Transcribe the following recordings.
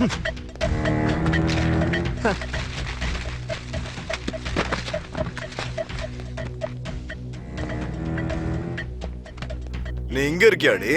நீ இங்க இருக்கியாடி?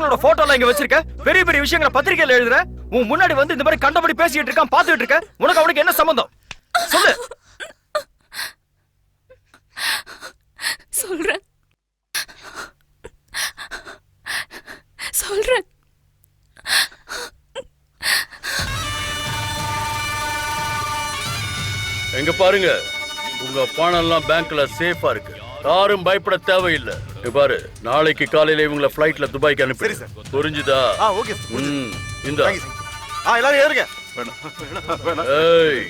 இவ்வளவு பெரிய மனுஷங்களோட போட்டோ எல்லாம் இங்க வச்சிருக்க? பெரிய பெரிய விஷயங்களை பத்திரிக்கையில எழுதுற? உன் முன்னாடி வந்து இந்த மாதிரி கண்டபடி பேசிட்டு இருக்கான் பாத்துட்டு இருக்க? உனக்கு அவனுக்கு என்ன சம்பந்தம்? சொல்லு. சொல்றேன். சொல்றேன். எங்க பாருங்க உங்க பணம் எல்லாம் பேங்க்ல சேஃபா இருக்கு. யாரும் பயப்பட தேவையில்லை. பாரு நாளைக்கு காலையில இவங்கள ஃபிளைட்ல துபாய்க்கு அனுப்பி. சரி, சார். புரிஞ்சுதா? ஆ ஓகே. ம் இந்த. ஆ எல்லாரும் ஏறுங்க. ஏய்.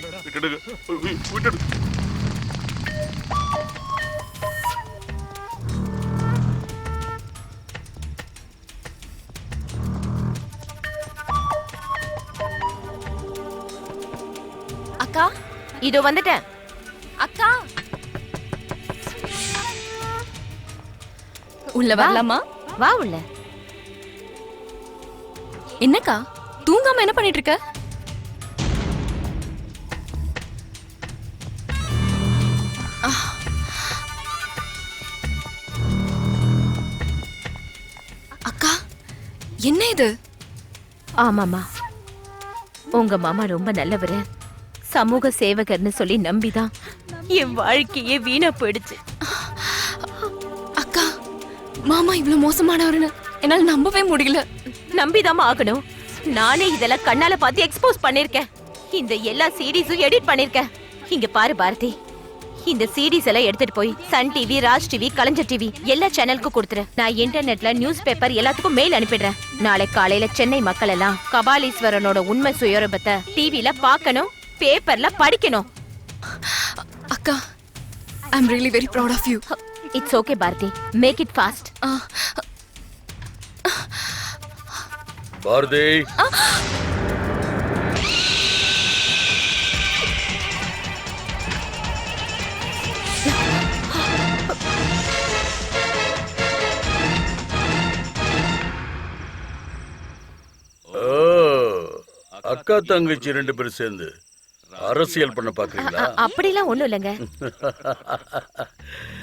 அக்கா இதோ வந்துட்டேன். உள்ள வரலாமா? வா உள்ள. என்னக்கா? தூங்காம என்ன பண்ணிட்டு இருக்க. அக்கா என்ன இது? ஆமாமா உங்க மாமா ரொம்ப நல்லவரு. சமூக சேவகர்னு சொல்லி நம்பிதான். என் வாழ்க்கையே வீணா போயிடுச்சு. மாமா இவ்வளவு மோசமானவருன்னு என்னால நம்பவே முடியல. நம்பிதாம்மா ஆகணும். நானே இதெல்லாம் கண்ணால பார்த்து எக்ஸ்போஸ் பண்ணிருக்கேன். இந்த எல்லா சீடிஸும் எடிட் பண்ணிருக்கேன். இங்க பாரு பாரதி. இந்த சீடிஸ் எல்லாம் எடுத்துட்டு போய் Sun TV Raj TV Kalaignar TV எல்லா சேனலுக்கும் கொடுத்துரு. நான் இன்டர்நெட்ல நியூஸ் பேப்பர் எல்லாத்துக்கும் மெயில் அனுப்பிடுறேன். நாளை காலையில சென்னை மக்கள் எல்லாம் கபாலீஸ்வரனோட உண்மை சுயரூபத்தை டிவில பார்க்கணும் பேப்பர்ல படிக்கணும். அக்கா I am really very proud of you it's okay Bharathi make it fast Bharathi ஓ, அக்கா தங்கச்சி ரெண்டு பேரும் சேர்ந்து அரசியல் பண்ண பாக்குறீங்களா? அப்படிலாம் ஒண்ணும் இல்லைங்க.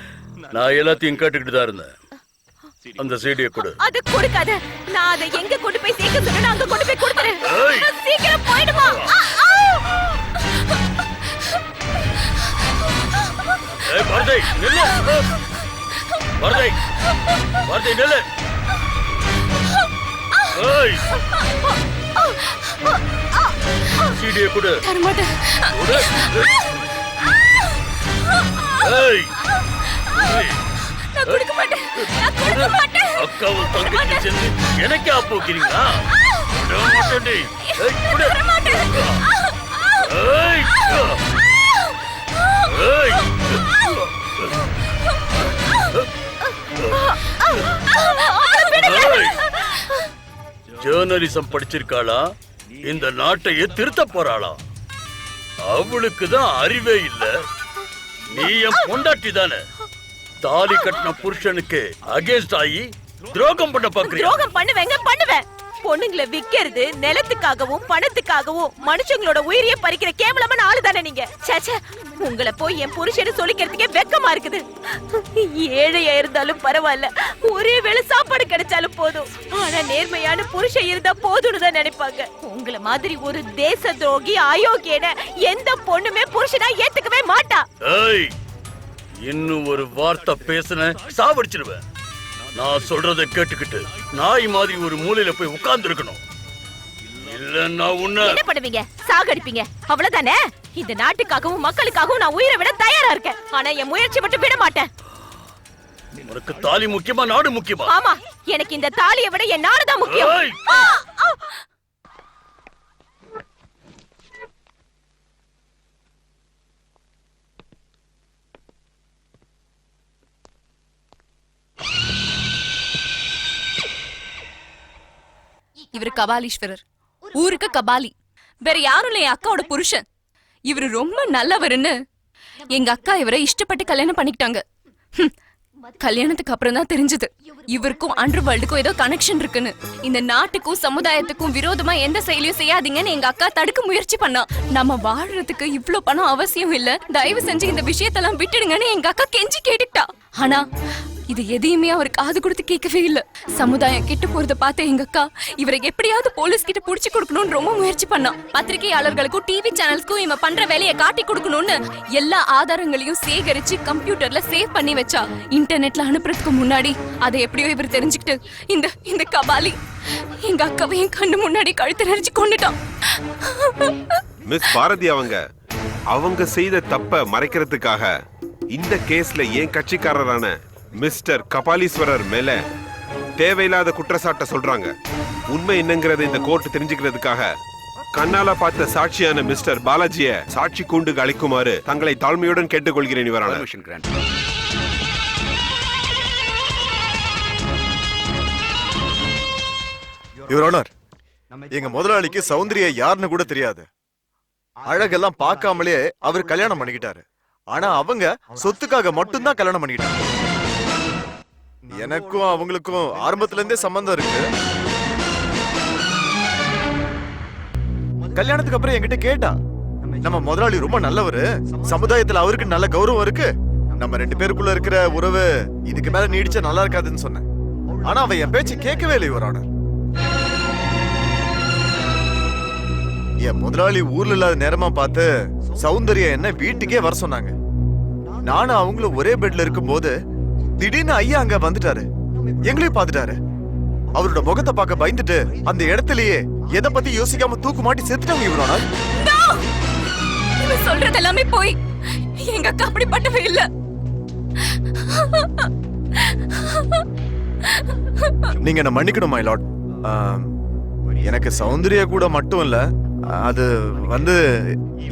நான் எல்லாத்தையும் கேட்டுக்கிட்டு தான் இருந்தேன். அந்த சீடியை கொடு. அது கொடுக்காத. நான் அதை எங்க கொண்டு போய் சேர்க்க சொன்னா அங்க கொண்டு போய் கொடுத்துறேன்! சீக்கிரம் போயிடுமா! ஏய் பாரதி நில்லு. பாரதி பாரதி நில்லு. ஏய்! சீடியை கொடு. தரமாட்டேன். கொடு. ஏய் ஏய்! நான் கொடுக்க மாட்டேன். நான் கொடுக்க மாட்டேன். அக்காவும் தங்கச்சி சேர்ந்து எனக்கே ஆப்போக்கிறீங்களா விட மாட்டேன்டி. ஏய், கொடு. ஏய். ஏய். ஏய். ஜேர்னலிசம் படிச்சிருக்காளா? இந்த நாட்டையே திருத்த போறாளா? அவளுக்கு தான் அறிவே இல்ல. நீ என் பொண்டாட்டி தானே. தாலி கட்டின புருஷனுக்கு அகேன்ஸ்ட் ஆகி துரோகம் பண்ண பாக்குறியா? துரோகம் பண்ணுவேங்க பண்ணுவேன். பொண்ணுங்களை விக்கிறது நிலத்துக்காகவும் பணத்துக்காகவும் மனுஷங்களோட உயிரையே பறிக்கிற கேவலமான ஆளு தானே நீங்க சேச்சே உங்களை போய் என் புருஷனை சொல்லிக்கிறதுக்கே வெக்கமா இருக்குது. ஏழையா இருந்தாலும் பரவாயில்ல. ஒரே வேளை சாப்பாடு கிடைச்சாலும் போதும். ஆனா நேர்மையான புருஷன் இருந்தா போதும்னு தான் நினைப்பாங்க. உங்களை மாதிரி ஒரு தேச துரோகி அயோக்கியன எந்த பொண்ணுமே புருஷனா ஏத்துக்கவே மாட்டா. ஏய் இன்னும் ஒரு வார்த்தை பேசுன சாவடிச்சிருவேன். நான் சொல்றத கேட்டுக்கிட்டு நாய் மாதிரி ஒரு மூலையில போய் உட்கார்ந்து இருக்கணும் இல்ல நான் உன்ன என்ன பண்ணுவீங்க? சாகடிப்பீங்க. அவ்வளவுதானே? இந்த நாட்டுக்காகவும் மக்களுக்காகவும் நான் உயிரை விட தயாரா இருக்கேன். ஆனா என் முயற்சி மட்டும் விட மாட்டேன். உனக்கு தாலி முக்கியமா நாடு முக்கியமா? ஆமா. எனக்கு இந்த தாலியை விட என் நாடுதான் முக்கியம். இவர் கபாலீஸ்வரர். ஊருக்கு கபாலி. வேற யாரும் இல்லை என் அக்காவோட புருஷன். இவரு ரொம்ப நல்லவருன்னு எங்க அக்கா இவரை இஷ்டப்பட்டு கல்யாணம் பண்ணிக்கிட்டாங்க. கல்யாணத்துக்கு அப்புறம் தான் தெரிஞ்சது. இவருக்கும் அண்டர் வேர்ல்டுக்கும் ஏதோ கனெக்ஷன் இருக்குன்னு. இந்த நாட்டுக்கும் சமுதாயத்துக்கும் விரோதமா எந்த செயலையும் செய்யாதீங்கன்னு எங்க அக்கா தடுக்க முயற்சி பண்ணா. நம்ம வாழறதுக்கு இவ்ளோ பணம் அவசியம் இல்ல. தயவு செஞ்சு இந்த விஷயத்தெல்லாம் விட்டுடுங்கன்னு எங்க அக்கா கெஞ்சி கேட்டுக்கிட்டா. ஆனா இது எதையுமே அவர் காது கொடுத்து கேட்கவே இல்ல. சமுதாயம் கெட்டு போறத பார்த்த எங்க அக்கா இவரை எப்படியாவது போலீஸ் கிட்ட புடிச்சு கொடுக்கணும்னு ரொம்ப முயற்சி பண்ணா. பத்திரிகையாளர்களுக்கும் டிவி சேனல்ஸ்க்கும் இவன் பண்ற வேலையை காட்டி கொடுக்கணும்னு எல்லா ஆதாரங்களையும் சேகரிச்சு கம்ப்யூட்டர்ல சேவ் பண்ணி வச்சா. இன்டர்நெட்ல அனுப்புறதுக்கு முன்னாடி அதை எப்படியோ இவர் தெரிஞ்சுக்கிட்டு இந்த இந்த கபாலி எங்க அக்காவையும் கண்ணு முன்னாடி கழுத்து நெரிச்சு கொண்டுட்டான். மிஸ் பாரதி அவங்க அவங்க செய்த தப்ப மறைக்கிறதுக்காக இந்த கேஸ்ல ஏன் கட்சிக்காரரான மிஸ்டர் கபாலீஸ்வரர் மேல தேவையில்லாத குற்றச்சாட்டை சொல்றாங்க. உண்மை என்னங்கறத இந்த கோர்ட் தெரிஞ்சுக்கிறதுக்காக கண்ணால பார்த்த சாட்சியான மிஸ்டர் பாலாஜிய சாட்சி கூண்டுக்கு அழைக்குமாறு தங்களை தாழ்மையுடன் கேட்டுக்கொள்கிறேன் இவரான யுவர் எங்க முதலாளிக்கு சௌந்தர்யா யாருன்னு கூட தெரியாது. அழகெல்லாம் பார்க்காமலே அவர் கல்யாணம் பண்ணிக்கிட்டாரு. ஆனா அவங்க சொத்துக்காக மட்டும்தான் கல்யாணம் பண்ணிக்கிட்டாங்க. எனக்கும் அவங்களுக்கும் ஆரம்பத்துல இருந்தே சம்பந்தம் இருக்கு. கல்யாணத்துக்கு அப்புறம் என்கிட்ட கேட்டா நம்ம முதலாளி ரொம்ப நல்லவரு. சமுதாயத்துல அவருக்கு நல்ல கௌரவம் இருக்கு. நம்ம ரெண்டு பேருக்குள்ள இருக்கிற உறவு இதுக்கு மேல நீடிச்சா நல்லா இருக்காதுன்னு சொன்னேன். ஆனா அவ என் பேச்சு கேட்கவே இல்லை யுவர் ஆனர் என் முதலாளி ஊர்ல இல்லாத நேரமா பார்த்து சௌந்தர்யா என்ன வீட்டுக்கே வர சொன்னாங்க. நானும் அவங்களும் ஒரே பெட்ல இருக்கும்போது திடீர்னு ஐயா அங்க வந்துட்டாரு. எங்களையும் பார்த்துட்டாரு. அவரோட முகத்தை பார்க்க பயந்துட்டு அந்த இடத்துலயே எதை பத்தி யோசிக்காம தூக்கு மாட்டி செத்துட்டாங்க இவரோட இவன் சொல்றது எல்லாமே போய் எங்க அக்கா அப்படிப்பட்டவ இல்ல. நீங்க என்ன மன்னிக்கணும் மை லார்ட் எனக்கு சௌந்தர்யா கூட மட்டும் இல்ல அது வந்து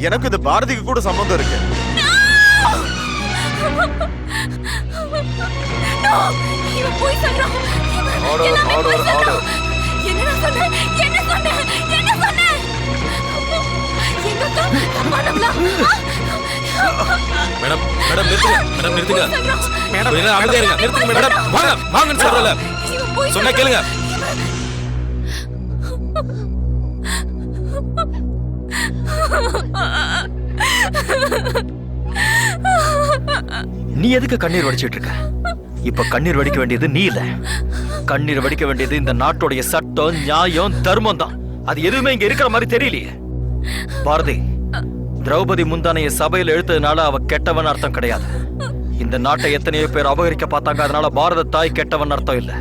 எனக்கு இந்த பாரதிக்கு கூட சம்பந்தம் இருக்கு. No! இவன் போய் சொல்றான் எல்லாமே பொய் சொல்றான். என்ன நான் சொன்னேன் என்ன சொன்னேன் என்ன தப்பானவளா? மேடம் மேடம் நிறுத்துங்க. மேடம் நிறுத்துங்க. நேரம் அமைதியா இருங்க. நிறுத்துங்க மேடம் வாங்க வாங்கன்னு சொல்றல சொன்னா. கேளுங்க. நீ எதுக்கு கண்ணீர் வடிச்சிட்டு இருக்க? இப்ப கண்ணீர் வடிக்க வேண்டியது நீ இல்ல. கண்ணீர் வடிக்க வேண்டியது இந்த நாட்டுடைய சட்டம் நியாயம் தர்மம் தான். அது எதுவுமே இங்க இருக்கிற மாதிரி தெரியலையே. பாரதி திரௌபதி முந்தானைய சபையில் எழுத்ததுனால அவ கெட்டவன் அர்த்தம் கிடையாது. இந்த நாட்டை எத்தனையோ பேர் அபகரிக்க பார்த்தாங்க அதனால பாரத தாய் கெட்டவன் அர்த்தம் இல்ல.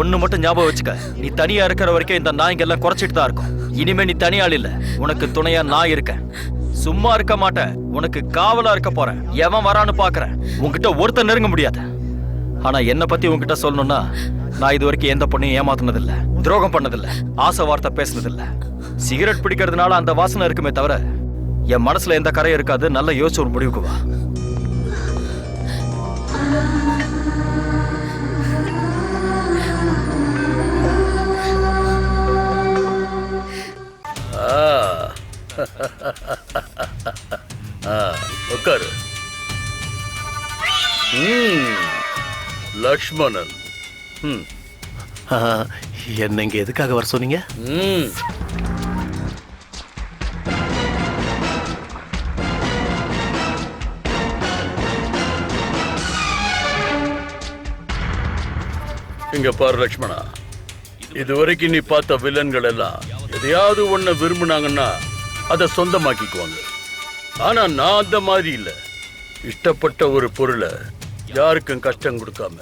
ஒண்ணு மட்டும் ஞாபகம் வச்சுக்க. நீ தனியா இருக்கிற வரைக்கும் இந்த நாய்ங்க எல்லாம் குறைச்சிட்டு தான் இருக்கும். இனிமே நீ தனியாள் இல்ல. உனக்கு துணையா நான் இருக்கேன். சும்மா இருக்க மாட்டேன். உனக்கு காவலா இருக்க போறேன். எவன் வரான்னு பாக்குறேன். உன்கிட்ட ஒருத்தன் நெருங்க முடியாது. ஆனா என்ன பத்தி உன்கிட்ட சொல்லணும்னா நான் இது வரைக்கும் எந்த பொண்ணையும் ஏமாத்துனது துரோகம் பண்ணதில்ல. ஆசை வார்த்தை பேசுனது சிகரெட் பிடிக்கிறதுனால அந்த வாசனை இருக்குமே தவிர என் மனசுல எந்த கரையும் இருக்காது. நல்ல யோசிச்சு ஒரு முடிவுக்கு வா. ha ha ha உட்காரு. லக்ஷ்மணன். என்ன இங்க எதுக்காக வர சொன்னீங்க. இங்க பாரு லக்ஷ்மணா. இதுவரைக்கும் நீ பார்த்த வில்லன்கள் எல்லாம் எதையாவது ஒண்ண விரும்புனாங்கன்னா அதை சொந்தமாக்கிக்குவாங்க. ஆனா நான் அந்த மாதிரி இல்ல. இஷ்டப்பட்ட ஒரு பொருளை யாருக்கும் கஷ்டம் கொடுக்காம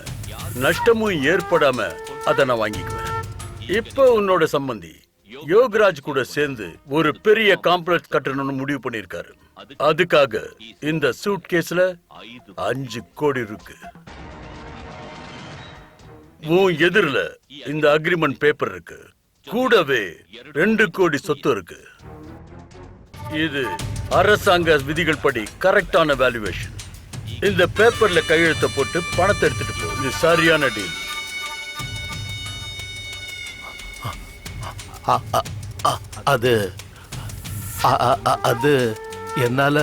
நஷ்டமும் ஏற்படாம அதை நான் வாங்கிக்குவேன். இப்போ உன்னோட சம்பந்தி யோகராஜ் கூட சேர்ந்து ஒரு பெரிய காம்ப்ளெக்ஸ் கட்டணும்னு முடிவு பண்ணிருக்காரு அதுக்காக இந்த சூட் கேஸ்ல அஞ்சு கோடி இருக்கு. உன் எதிரில இந்த அக்ரிமெண்ட் பேப்பர் இருக்கு. கூடவே ரெண்டு கோடி சொத்து இருக்கு. இது அரசாங்க விதிகள் படி கரெக்டான வேல்யூவேஷன் இந்த பேப்பர்ல கையெழுத்த போட்டு பணத்தை எடுத்துட்டு போ. இது சரியான டீல் அது அது என்னால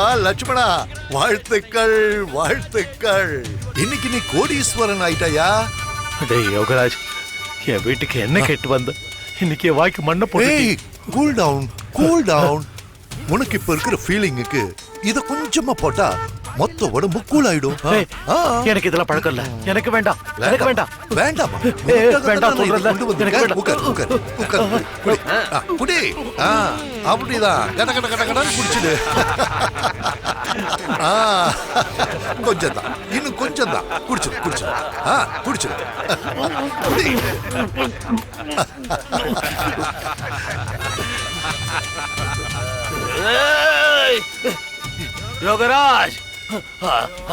என்னப்பா லட்சுமணா. வாழ்த்துக்கள் வாழ்த்துக்கள். இன்னைக்கு நீ கோடீஸ்வரன் ஆயிட்டாயா? டேய் யோகராஜ் என் வீட்டுக்கு என்ன கேட்டு வந்த? இன்னைக்கு என் வாய்க்கு மண்ணை போட்டு ஏய் கூல் டவுன் கூல் டவுன் உனக்கு இப்ப இருக்கிற ஃபீலிங்குக்கு இத கொஞ்சமா போட்டா மொத்த உடம்பு கூல் ஆயிடும். எனக்கு இதெல்லாம் பழக்கம் இல்ல. எனக்கு வேண்டாம். எனக்கு வேண்டாம். வேண்டாமா. வேண்டாம் வேண்டாம். உட்கார், உட்கார், உட்கார். குடி. ஆ, குடி. ஆ, அப்படிதான். கட கட கட கடன்னு குடிச்சிடு. ஆ, கொஞ்சம் தான் இன்னும் கொஞ்சம் தான் குடிச்சிடு குடிச்சிடு. ஆ குடிச்சிடு. குடி. ஏய், யோகராஜ்.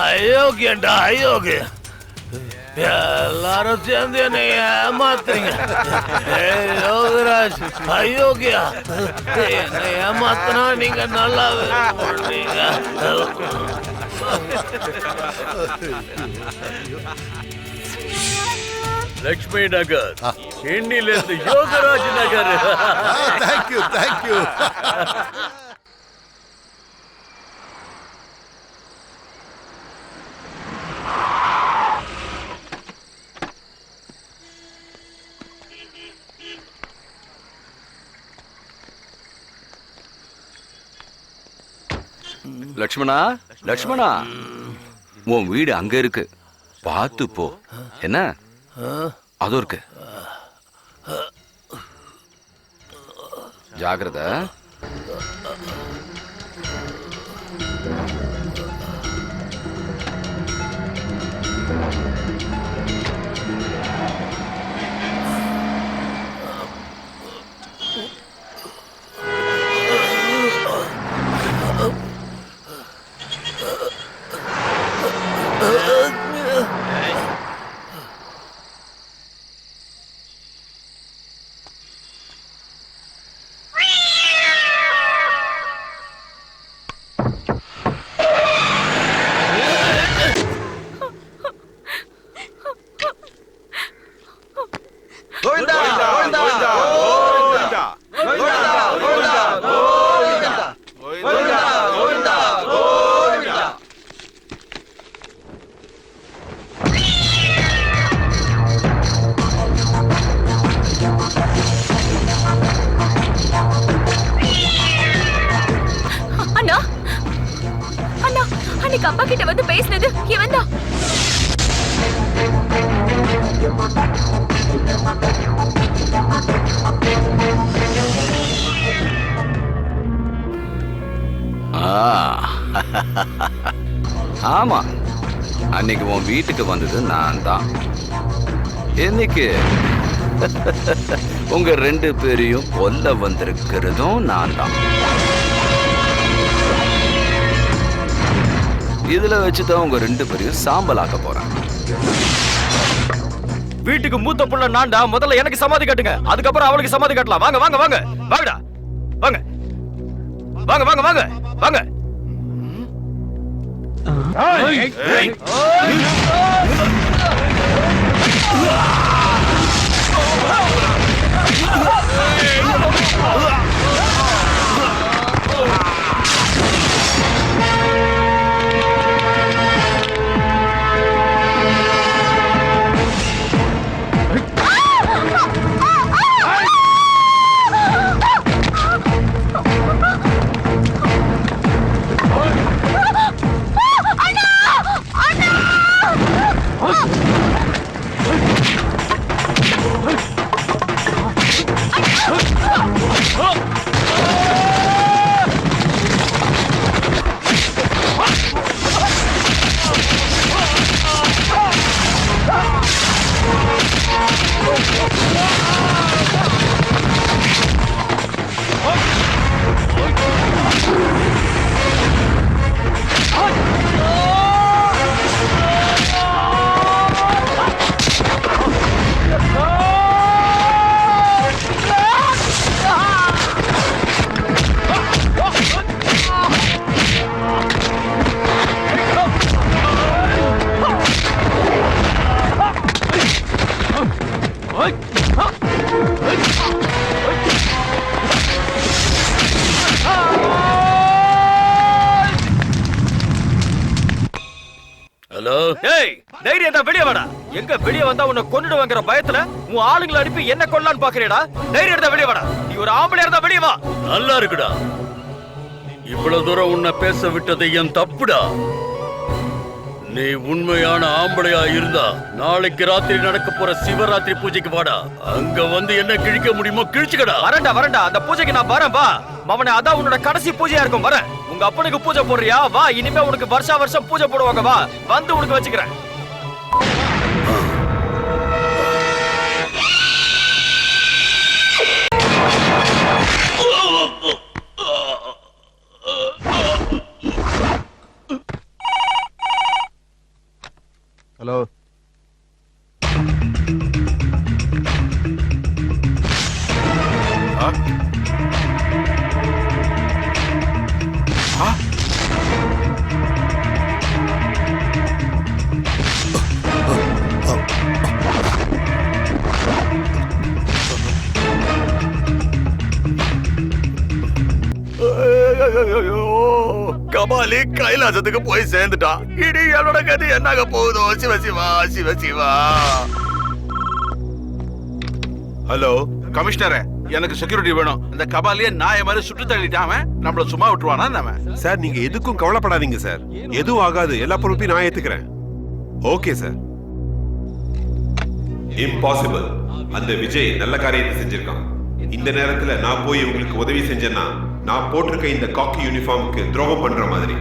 அயோக்கியண்டா அயோக்கிய எல்லாரும் சேர்ந்து என்னை ஏமாத்துறீங்க. யோகராஜ் அயோக்கியா. என்னை ஏமாத்தினா நீங்க நல்லா பண்ணுவீங்க லட்சுமி நகர் இன்னிலிருந்து Yogaraj Nagar. Thank you thank you Lakshmana? Lakshmana? உன் வீடு அங்க இருக்கு. பார்த்து போ. என்ன? அதுவும் இருக்கு. ஜாகிரதை ஆமா. அன்னைக்கு உன் வீட்டுக்கு வந்தது நான் தான். இன்னைக்கு உங்க ரெண்டு பேரையும் கொல்ல வந்திருக்கிறதும் நான் தான். இதுல வச்சுதான் உங்க ரெண்டு பேரையும் சாம்பலாக்க போறேன். வீட்டுக்கு மூத்த புள்ள நான்டா முதல்ல எனக்கு சமாதி கட்டுங்க. அதுக்கப்புறம் அவளுக்கு சமாதி கட்டலாம். வாங்க வாங்க வாங்க. வாங்கடா. வாங்க. வாங்க வாங்க வாங்க. வாங்க. ஏய் ஏய். ஆளுங்களை அனுப்பி என்ன கொல்லலாம்னு பாக்குறேடா. தைரியம் தான் வெளிய வாடா. நீ ஒரு ஆம்பளையா இருந்தா வெளிய வா. நல்லா இருக்குடா. இவ்வளவு தூரம் உன்னை பேச விட்டது என் தப்புடா. நீ உண்மையான ஆம்பளையா இருந்தா நாளைக்கு ராத்திரி நடக்க போற சிவராத்திரி பூஜைக்கு வாடா. அங்க வந்து என்ன கிழிக்க முடியுமோ கிழிச்சுக்கடா. வரேன்டா வரேன்டா. அந்த பூஜைக்கு நான் வரேன் வா. மவனே அதான் உன்னோட கடைசி பூஜையா இருக்கும் வரேன். உங்க அப்பனுக்கு பூஜை போடுறியா? வா இனிமே உனக்கு வருஷா வருஷம் பூஜை போடுவாங்க வா. வந்து உனக்கு வச்சுக்கிறேன். கபாலி கைலாசத்துக்கு போய் சேர்ந்துட்டான் இனி என்னோட கதி என்னாக போகுதோ? சிவ சிவா சிவ சிவா. ஹலோ கமிஷனரே எனக்கு செக்யூரிட்டி வேணும். இந்த கபாலிய நாய மாதிரி சுட்டு தள்ளிட்டாம நம்மள சும்மா விட்டுருவானா நம்ம சார் நீங்க எதுக்கும் கவலைப்படாதீங்க சார். எதுவும் ஆகாது. எல்லா பொறுப்பையும் நான் ஏத்துக்கிறேன். Okay sir. இம்பாசிபிள் அந்த விஜய் நல்ல காரியத்தை செஞ்சிருக்கான். இந்த நேரத்துல நான் போய் உங்களுக்கு உதவி செஞ்சேன்னா நான் போட்டிருக்க இந்த காக்கி யூனிஃபார்முக்கு துரோகம் பண்ற மாதிரி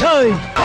எந்த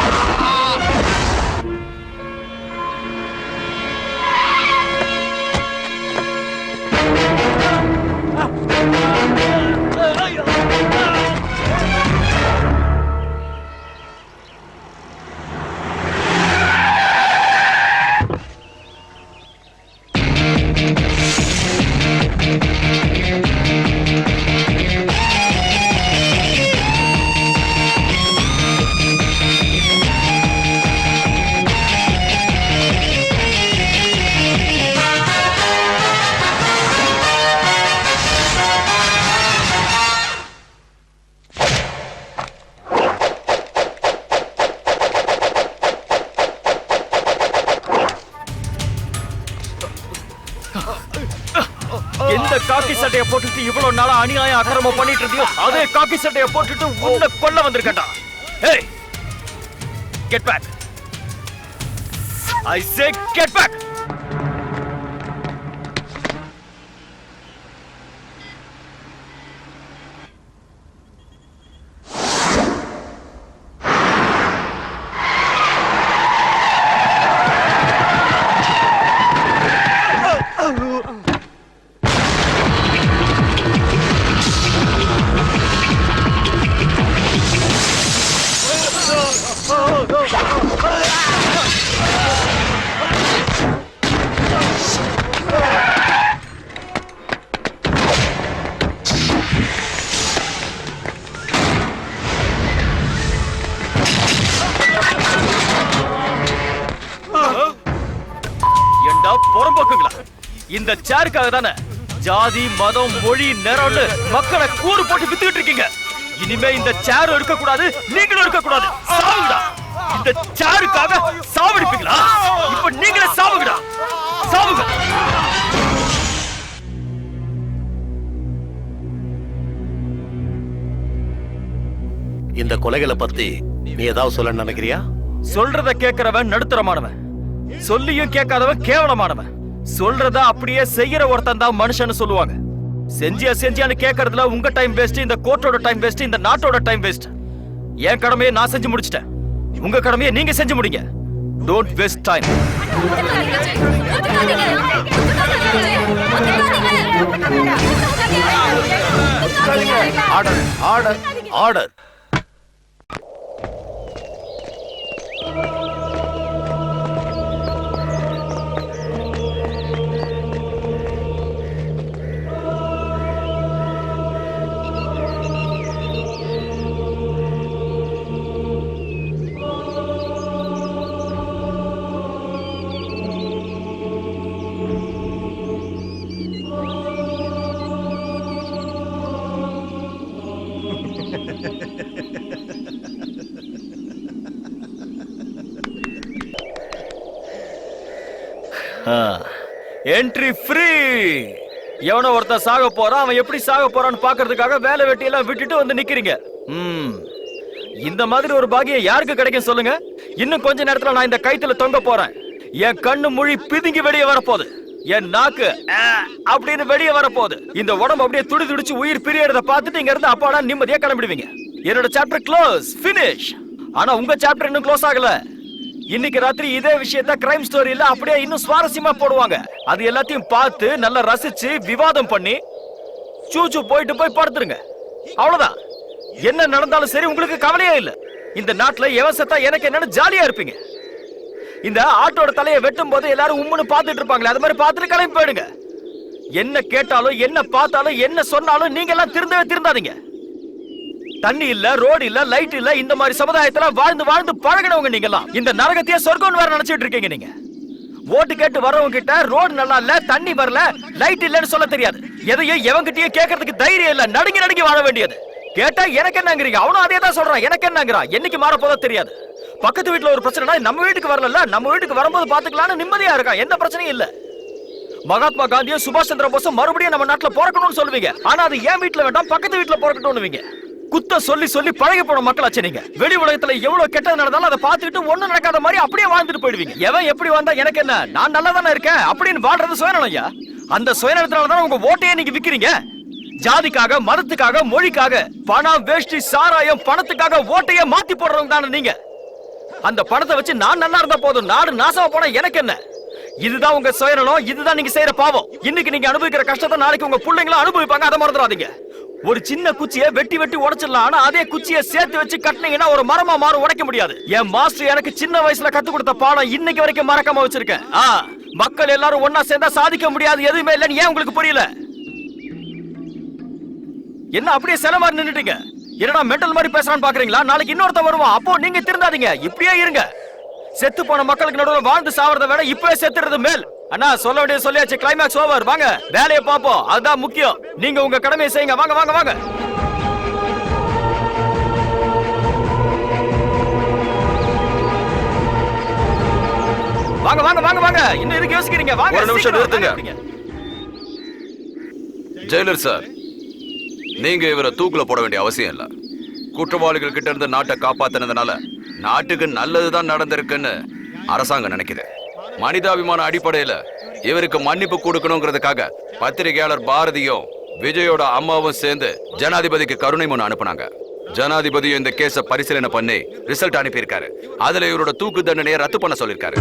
இவ்வளவு நாளா அநியாயம் அக்கிரமம் பண்ணிட்டு இருந்தியோ அதே காக்கி சட்டையை போட்டுட்டு உன்னை கொல்ல வந்திருக்கட்டா ஏய் get back I say get back இந்த சேருக்காக தானே ஜாதி மதம் மொழி நிறம்னு மக்களை கூறு போட்டு வித்துக்கிட்டு இருக்கீங்க. இனிமே இந்த சேர் இருக்க கூடாது நீங்களும் இருக்க கூடாது இந்த சேருக்காக சாவடிப்பீங்களா? இப்ப நீங்களே சாவுங்கடா. சாவுங்க. இந்த கொலைகளை பத்தி நீ ஏதாவது சொல்ல நினைக்கிறியா? சொல்றத கேட்கிறவன் நடுத்தரமானவன். சொல்லியும் கேட்காதவன் கேவலமானவன். சொல்றத அப்படியே செய்யற ஒருத்தன் தான் மனுஷன்னு சொல்லுவாங்க. செஞ்சியா செஞ்சியான்னு கேட்கறதுல உங்க டைம் வேஸ்ட் இந்த கோர்ட்டோட டைம் வேஸ்ட் இந்த நாட்டோட டைம் வேஸ்ட் என் கடமையை நான் செஞ்சு முடிச்சிட்டேன். உங்க கடமையை நீங்க செஞ்சு முடிங்க. Don't waste time order order order entry free எவனோ ஒருத்தன் சாக போறான் அவன் எப்படி சாக போறான்னு பாக்குறதுக்காக வேலை வெட்டி எல்லாம் விட்டுட்டு வந்து நிக்கிறீங்க. ம். இந்த மாதிரி ஒரு பாகியம் யாருக்கு கிடைக்கும் சொல்லுங்க? இன்னும் கொஞ்ச நேரத்துல நான் இந்த கைத்துல தொங்க போறேன். என் கண்ணு மொழி பிதுங்கி வெளியே வரப்போகுது. என் நாக்கு அப்படின்னு வெளியே வரப்போகுது. இந்த உடம்பு அப்படியே துடி துடிச்சு உயிர் பிரியறத பார்த்துட்டு இங்க இருந்து அப்பாடா நிம்மதியா கிளம்பிடுவீங்க. என்னோட சாப்டர் க்ளோஸ் ஃபினிஷ் ஆனா உங்க சாப்டர் இன்னும் க்ளோஸ் ஆகல. இன்னைக்கு ராத்திரி இதே விஷயத்த கிரைம் ஸ்டோரியில அப்படியே இன்னும் சுவாரஸ்யமா போடுவாங்க. அது எல்லாத்தையும் பார்த்து நல்லா ரசிச்சு விவாதம் பண்ணி சூச்சு போயிட்டு போய் படுத்துருங்க. அவ்வளவுதான். என்ன நடந்தாலும் சரி உங்களுக்கு கவலையே இல்ல. இந்த நாட்டுல எவன் செத்தா எனக்கு என்னன்னு ஜாலியா இருப்பீங்க. இந்த ஆட்டோட தலையை வெட்டும் போது எல்லாரும் உம்முன்னு பார்த்துட்டு இருப்பாங்களே அது மாதிரி பார்த்துட்டு கிளம்பி போயிடுங்க. என்ன கேட்டாலும் என்ன பார்த்தாலும் என்ன சொன்னாலும் நீங்க எல்லாம் திருந்தவே திருந்தாதீங்க. தண்ணி இல்ல ரோடு இல்ல லைட் இல்ல இந்த மாதிரி சமுதாயத்துல வாழ்ந்து வாழ்ந்து பழகினவங்க நீங்க எல்லாம் இந்த நரகத்தையே சொர்க்கம்னு வேற நினைச்சிட்டு இருக்கீங்க நீங்க. ஓட்டு கேட்டு வரவங்க கிட்ட ரோடு நல்லா இல்ல தண்ணி வரல லைட் இல்லன்னு சொல்ல தெரியாது. எதையும் எவங்கிட்டயும் கேட்கறதுக்கு தைரியம் இல்ல நடுங்கி நடுங்கி வாழ வேண்டியது. கேட்டா எனக்கு என்னங்கிறீங்க? அவனும் அதே தான் சொல்றான். எனக்கு என்னங்கிறான் என்னைக்கு மாற போதோ தெரியாது. பக்கத்து வீட்டுல ஒரு பிரச்சனைனா நம்ம வீட்டுக்கு வரல நம்ம வீட்டுக்கு வரும்போது பாத்துக்கலாம்னு நிம்மதியா இருக்கான். எந்த பிரச்சனையும் இல்ல. மகாத்மா காந்தியும் சுபாஷ் சந்திர போஸும் மறுபடியும் நம்ம நாட்டுல பிறக்கணும்னு சொல்லுவீங்க. ஆனா அது ஏன் வீட்டுல வேண்டாம் பக்கத்து வீட்டுல பிறக்கட்டும்னுவீங்க. குத்த சொல்லி சொல்லி பழகி போன மக்களாச்சு நீங்க. வெளி உலகத்துல எவ்வளவு கெட்டது நடந்தாலும் அதை பார்த்துக்கிட்டு ஒண்ணு நடக்காத மாதிரி அப்படியே வாழ்ந்துட்டு போயிடுவீங்க. எவன் எப்படி வந்தா எனக்கு என்ன? நான் நல்லா தானே இருக்கேன் அப்படின்னு வாழ்றது சுயநலம் ஐயா. அந்த சுயநலத்தினால தான் உங்க ஓட்டையே நீங்க விக்கிறீங்க. ஜாதிக்காக மதத்துக்காக மொழிக்காக பணம் வேஷ்டி சாராயம் பணத்துக்காக ஓட்டையே மாத்தி போடுறவங்க தானே நீங்க. அந்த பணத்தை வச்சு நான் நல்லா இருந்தா போதும். நாடு நாசமா போனா எனக்கு என்ன? இதுதான் உங்க சுயநலம் இதுதான் நீங்க செய்யற பாவம். இன்னைக்கு நீங்க அனுபவிக்கிற கஷ்டத்தை நாளைக்கு உங்க பிள்ளைங்களும் அனுபவிப்பாங்க. அதை மறந்துடாதீங்க. ஒரு சின்ன குச்சியை வெட்டி வெட்டி உடைச்சிடலாம். ஆனா அதே குச்சியை சேர்த்து வச்சு கட்டினீங்கன்னா ஒரு மரமா மாறும் உடைக்க முடியாது. என் மாஸ்டர் எனக்கு சின்ன வயசுல கத்து கொடுத்த பாடம் இன்னைக்கு வரைக்கும் மறக்காம வச்சிருக்கேன். ஆ, மக்கள் எல்லாரும் ஒன்னா சேர்ந்தா சாதிக்க முடியாது எதுவுமே இல்லைன்னு ஏன் உங்களுக்கு புரியல? என்ன அப்படியே சில மாதிரி நின்னுட்டீங்க? என்னடா மெண்டல் மாதிரி பேசுறான்னு பாக்குறீங்களா? நாளைக்கு இன்னொருத்த வருவான். அப்போ நீங்க திருந்தாதீங்க. இப்படியே இருங்க. செத்து போன மக்களுக்கு நடுவில் வாழ்ந்து சாவறத விட இப்பவே செத்துறது மேல். அண்ணா சொல்ல வேண்டியது சொல்லியாச்சு. கிளைமேக்ஸ் ஓவர் வாங்க வேலையை பார்ப்போம். அதுதான் முக்கியம். நீங்க உங்க கடமையை செய்யுங்க. வாங்க வாங்க வாங்க. வாங்க வாங்க வாங்க வாங்க. இன்னும் எதுக்கு யோசிக்கிறீங்க? வாங்க ஒரு நிமிஷம் நிறுத்துங்க. ஜெயிலர் சார் நீங்க இவரை தூக்குல போட வேண்டிய அவசியம் இல்ல. குற்றவாளிகள் கிட்ட இருந்து நாட்டை காப்பாத்தினதுனால நாட்டுக்கு நல்லதுதான் நடந்திருக்குன்னு அரசாங்கம் நினைக்குது. மனிதாபிமான அடிப்படையில இவருக்கு மன்னிப்பு கொடுக்கணுங்கிறதுக்காக பத்திரிகையாளர் பாரதியும் விஜயோட அம்மாவும் சேர்ந்து ஜனாதிபதிக்கு கருணை மனு அனுப்புனாங்க. ஜனாதிபதியும் இந்த கேஸ பரிசீலனை பண்ணி ரிசல்ட் அனுப்பியிருக்காரு. அதுல இவரோட தூக்கு தண்டனையை ரத்து பண்ண சொல்லியிருக்காரு.